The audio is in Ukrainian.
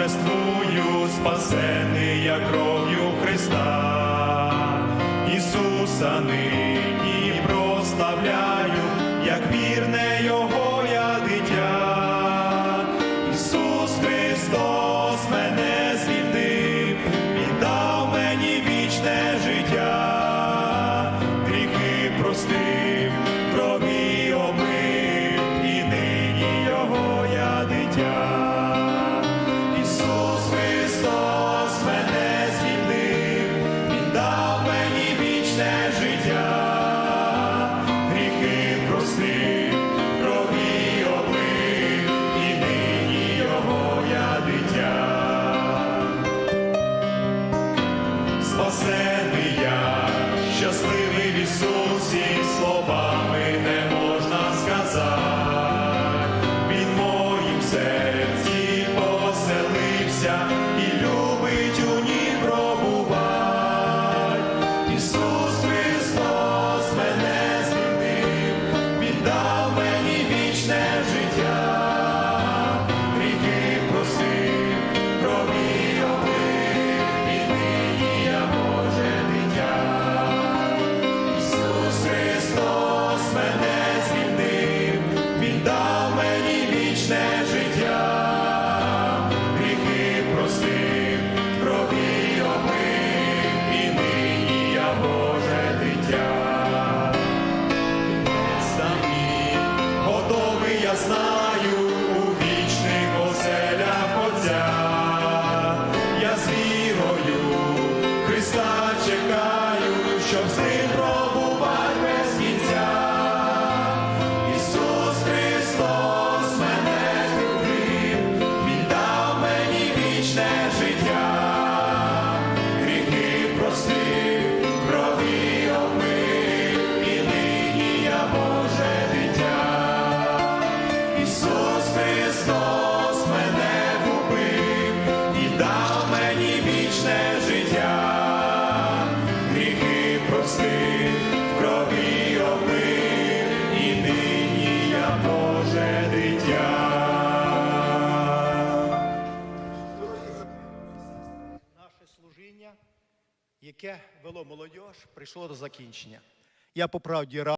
торжествую, спасений я кров'ю Христа, Ісуса нині прославляю, як вірнею. Омив, і нині Його дитя. Спасений я, щасливий Ісусі, словами не можна сказати. Він моїм серці поселився і любить у ній пробувати. Христа чекаю, щоб з ним пробувати без кінця. Ісус Христос мене любив, Він дав мені вічне життя, гріхи простив, крові омив, і нині я Боже дитя. Ісус Христос служіння, яке вело молодь, прийшло до закінчення. Я по правді радий.